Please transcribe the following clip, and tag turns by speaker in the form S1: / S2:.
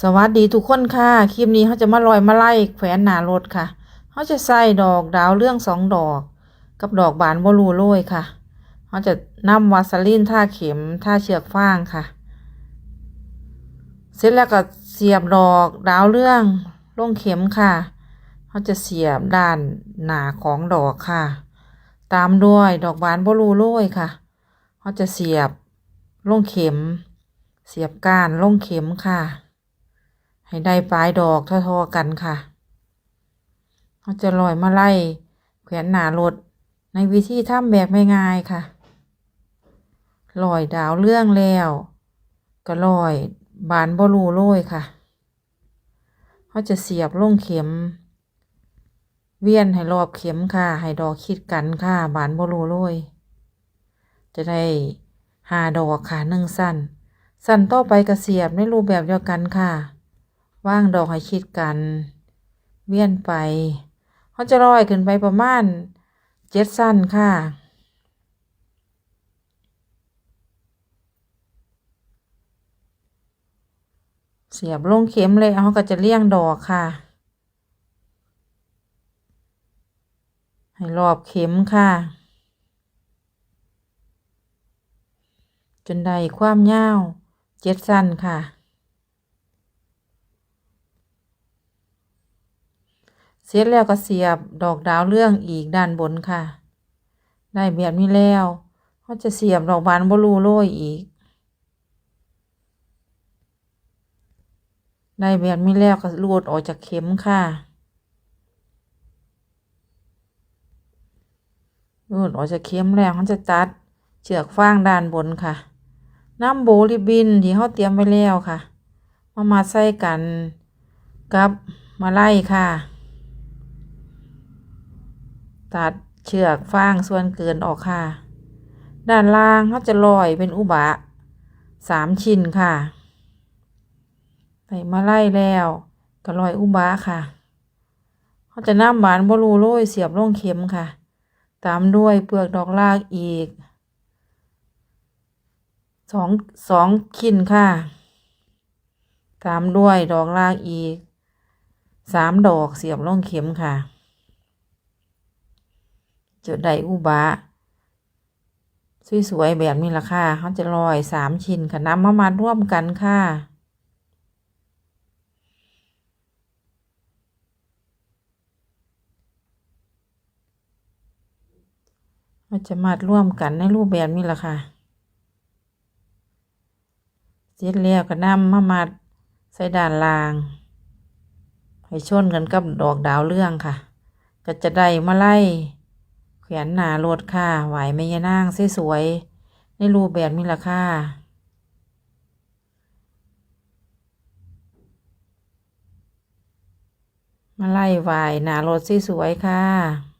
S1: สวัสดีทุกคนค่ะ คลิปนี้เขาจะมาลอยมาไล่แขวนหนารถค่ะเขาจะใส่ดอกดาวเรื่องสองดอก กับดอกบานบลูโรยค่ะเขาจะนำวาสลีนท่าเข็มท่าเชือกฟางค่ะ เสร็จแล้วก็เสียบดอกดาวเรื่องลงเข็มค่ะเขาจะเสียบด้านหนาของดอกค่ะ ตามด้วยดอกบานบลูโรยค่ะเขาจะเสียบลงเข็ม เสียบก้านลงเข็มค่ะ ให้ได้ปลายดอกเท่าๆกันค่ะเขาจะลอยมาไล่แขวนหนารถในวิธีทำแบบไม่ง่ายค่ะลอยดาวเรื่องแล้ว ก็ลอยบานบลูโรยค่ะเขาจะเสียบลงเข็ม เวียนให้รอบเข็มค่ะ ให้ดอกคิดกันค่ะ บานบลูโรยจะได้หาดอกค่ะหนึ่งสั้น สั้นต่อไปกระเสียบในรูปแบบเดียวกันค่ะ ว่างดอกให้ชิดกัน เวียนไปเขาจะลอยขึ้นไปประมาณเจ็ดสั้นค่ะ เสียบลงเข็มเลยเขาก็จะเลี่ยงดอกค่ะ ให้รอบเข็มค่ะ จนได้ความยาวเจ็ดสั้นค่ะ เส ร็จแล้วก็เสียบดอกดาวเรื่องอีกด้านบนค่ะ ได้แบบนี้แล้วเขาจะเสียบดอกบานบลูโรยอีก ได้แบบนี้แล้วก็รูดออกจากเข็มค่ะรูดออกจากเข็มแล้วเขาจะตัดเชือกฟางด้านบนค่ะน้ำโบริบินที่เขาเตรียมไว้แล้วค่ะ มามาใส่กันกับมาไล่ค่ะ ตัดเชือกฟางส่วนเกินออกค่ะ ด้านล่างเขาจะลอยเป็นอุบะสามชิ้นค่ะใส่มาไล่แล้วก็ลอยอุบะค่ะ เขาจะน้ำบานบลูโรยเสียบลงเข็มค่ะ ตามด้วยเปลือกดอกลากอีกสองสองขินค่ะ ตามด้วยดอกลากอีกสามดอกเสียบลงเข็มค่ะ จะได้อุบะสวยๆแบบนี้ละค่ะเขาจะลอยสามชิ้นค่ะนำมามาร่วมกันค่ะเราจะมัดร่วมกันในรูปแบบนี้ละค่ะ เสร็จแล้วก็นำมามัดใส่ด้านล่างให้ชนกันกับดอกดาวเรื่องค่ะ ก็จะได้มาไล่ แขวนหนารถค่ะไหวไม่ยานางสวยๆในรูปแบบนี้ละค่ะมาไล่ไหวหนารถสวยๆค่ะ